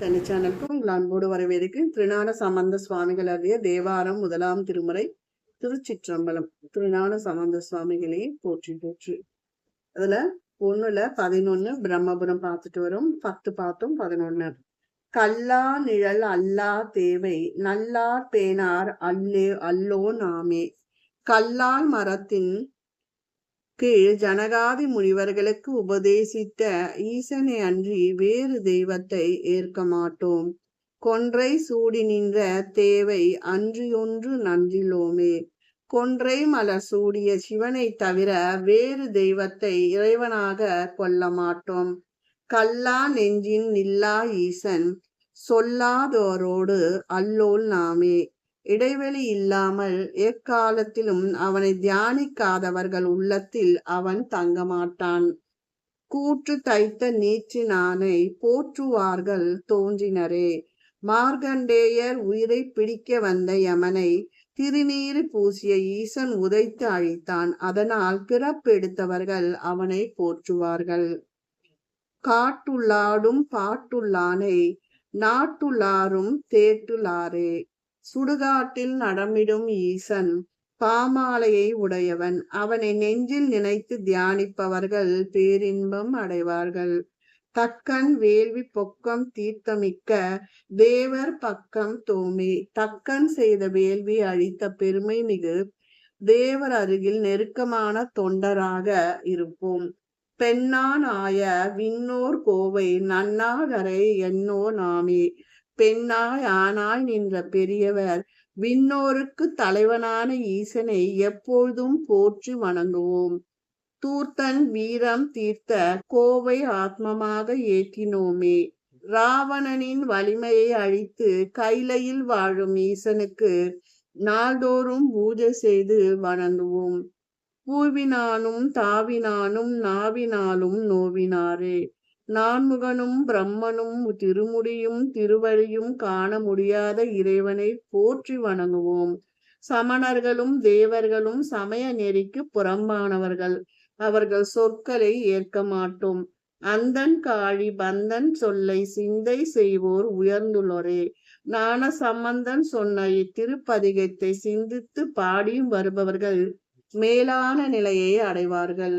தனி சேனலுக்கு உங்கள் அன்போடு வரவேற்கு திருநான சம்பந்த சுவாமிகள் அருளிய தேவாரம் முதலாம் திருமுறை திருச்சிற்றம்பலம். திருநான சம்பந்த சுவாமிகளே போற்றி போற்றி. அதுல ஒண்ணுல பதினொன்னு பிரம்மபுரம் பார்த்துட்டு வரும். பத்து பார்த்தும் பதினொன்னு. கல்லா நிழல் அல்லா தேவை நல்லார் பேனார் அல்லே அல்லோ நாமே. கல்லால் மரத்தின் கீழ் ஜனகாதி முனிவர்களுக்கு உபதேசித்த ஈசனை அன்றி வேறு தெய்வத்தை ஏற்க மாட்டோம். கொன்றை சூடி நின்ற தேவை அன்றியொன்று நன்றிலோமே. கொன்றை மலர் சூடிய சிவனை தவிர வேறு தெய்வத்தை இறைவனாக கொள்ள மாட்டோம். கல்லா நெஞ்சின் நில்லா ஈசன் சொல்லாதோரோடு அல்லோல் நாமே. இடைவெளி இல்லாமல் எக்காலத்திலும் அவனை தியானிக்காதவர்கள் உள்ளத்தில் அவன் தங்கமாட்டான். கூற்று தைத்த நீற்றினானை போற்றுவார்கள் தோன்றினரே. மார்கண்டேயர் உயிரை பிடிக்க வந்த யமனை திருநீறு பூசிய ஈசன் உதைத்து அழித்தான். அதனால் பிறப்பெடுத்தவர்கள் அவனை போற்றுவார்கள். காட்டுள்ளாடும் பாட்டுள்ளானை நாட்டுள்ளாரும் தேட்டுளாரே சுடுகாட்டில் நடமிடும் ஈசன் பாமாலையை உடையவன். அவனை நெஞ்சில் நினைத்து தியானிப்பவர்கள் பேரின்பம் அடைவார்கள். தக்கன் வேள்வி பொக்கம் தீர்த்தமிக்க தேவர் பக்கம் தோமே தக்கன் செய்த வேள்வி அழித்த பெருமை மிகு. தேவர் அருகில் நெருக்கமான தொண்டராக இருப்போம். பெண்ணான் ஆய விண்ணோர் கோவை நன்னாகரை என்னோ நாமே. பெண்ணாய் ஆனாய் நின்ற பெரியவர் விண்ணோருக்கு தலைவனான ஈசனை எப்பொழுதும் போற்றி வணங்குவோம். தூர்த்தன் வீரம் தீர்த்த கோவை ஆத்மமாக ஏற்றினோமே. ராவணனின் வலிமையை அழித்து கைலையில் வாழும் ஈசனுக்கு நாள்தோறும் பூஜை செய்து வணங்குவோம். பூவினானும் தாவினானும் நாவினாலும் நோவினாரே. நான்முகனும் பிரம்மனும் திருமுடியும் திருவழியும் காண முடியாத இறைவனை போற்றி வணங்குவோம். சமணர்களும் தேவர்களும் சமய நெறிக்கு புறம்பானவர்கள். அவர்கள் சொற்களை ஏற்க மாட்டோம். அந்தன் காழி பந்தன் சொல்லை சிந்தை செய்வோர் உயர்ந்துள்ளோரே. ஞான சம்பந்தன் சொன்ன இத்திருப்பதிகத்தை சிந்தித்து பாடியும் வருபவர்கள் மேலான நிலையை அடைவார்கள்.